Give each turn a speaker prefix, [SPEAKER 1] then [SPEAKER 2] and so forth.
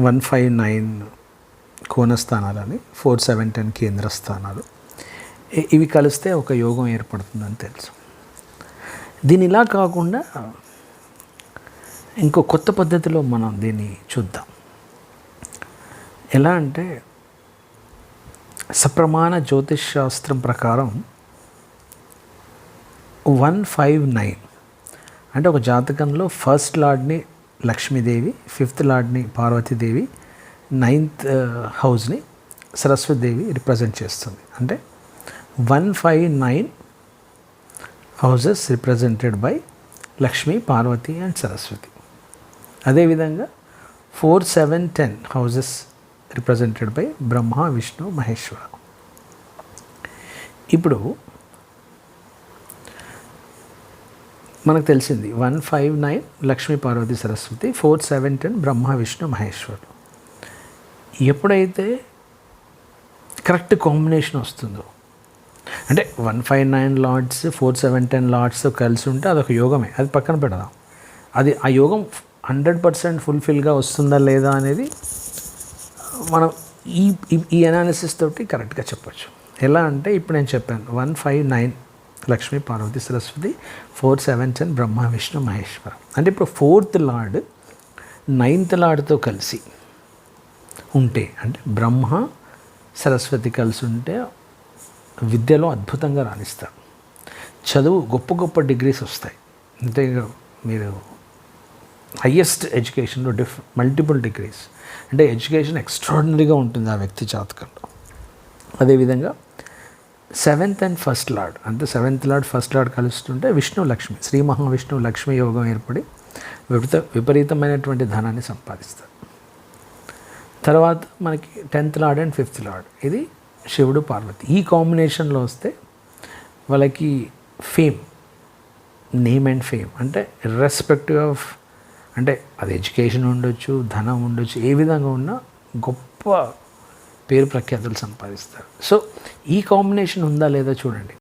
[SPEAKER 1] One five nine కోణ స్థానాలని four seven ten కేంద్ర స్థానాలు ఇవి కలిస్తే ఒక యోగం ఏర్పడుతుందని తెలుసు. దీని ఇలా కాకుండా ఇంకో కొత్త పద్ధతిలో మనం దీన్ని చూద్దాం. ఎలా అంటే సప్రమాణ జ్యోతిష్ శాస్త్రం ప్రకారం వన్ ఫైవ్ నైన్ అంటే ఒక జాతకంలో ఫస్ట్ లార్డ్ని లక్ష్మీదేవి ఫిఫ్త్ లార్డ్ని పార్వతీదేవి నైన్త్ హౌస్ని సరస్వతిదేవి రిప్రజెంట్ చేస్తుంది. అంటే one five nine houses represented by Lakshmi Parvati and Saraswati. అదేవిధంగా four seven ten houses represented by Brahma Vishnu Maheshwara. ఇప్పుడు మనకు తెలిసింది. One five nine Lakshmi Parvati Saraswati four seven ten Brahma Vishnu మహేశ్వరుడు. ఎప్పుడైతే correct combination వస్తుందో అంటే one five nine lords four seven ten lords కలిసి ఉంటే అదొక యోగమే. అది పక్కన పెడదాం. అది ఆ యోగం హండ్రెడ్ పర్సెంట్ ఫుల్ఫిల్గా వస్తుందా లేదా అనేది మనం ఈ ఈ- అనాలిసిస్ తోటి కరెక్ట్గా చెప్పొచ్చు. ఎలా అంటే ఇప్పుడు నేను చెప్పాను one five nine Lakshmi Parvati Saraswati four seven ten Brahma Vishnu Maheshwara. అంటే ఇప్పుడు ఫోర్త్ లార్డ్ నైన్త్ లార్డ్తో కలిసి ఉంటే అంటే బ్రహ్మ సరస్వతి కలిసి ఉంటే విద్యలో అద్భుతంగా రాణిస్తారు. చదువు గొప్ప గొప్ప డిగ్రీస్ వస్తాయి. అంటే మీరు హయ్యెస్ట్ ఎడ్యుకేషన్లో డిఫ్ మల్టిపుల్ డిగ్రీస్. అంటే ఎడ్యుకేషన్ ఎక్స్ట్రాడినరీగా ఉంటుంది ఆ వ్యక్తి జాతకంలో. అదేవిధంగా సెవెంత్ అండ్ ఫస్ట్ లార్డ్. అంటే సెవెంత్ లార్డ్ ఫస్ట్ లార్డ్ కలుస్తుంటే విష్ణు లక్ష్మి శ్రీ మహావిష్ణువు లక్ష్మి యోగం ఏర్పడి విపరీత విపరీతమైనటువంటి ధనాన్ని సంపాదిస్తారు. తర్వాత మనకి tenth lord and fifth lord. ఇది శివుడు పార్వతి. ఈ కాంబినేషన్లో వస్తే వాళ్ళకి ఫేమ్ నేమ్ అండ్ ఫేమ్ అంటే రెస్పెక్టివ్ ఆఫ్ అంటే అది ఎడ్యుకేషన్ ఉండొచ్చు ధనం ఉండొచ్చు ఏ విధంగా ఉన్నా గొప్ప పేరు ప్రఖ్యాతులు సంపాదిస్తారు. సో ఈ కాంబినేషన్ ఉందా లేదా చూడండి.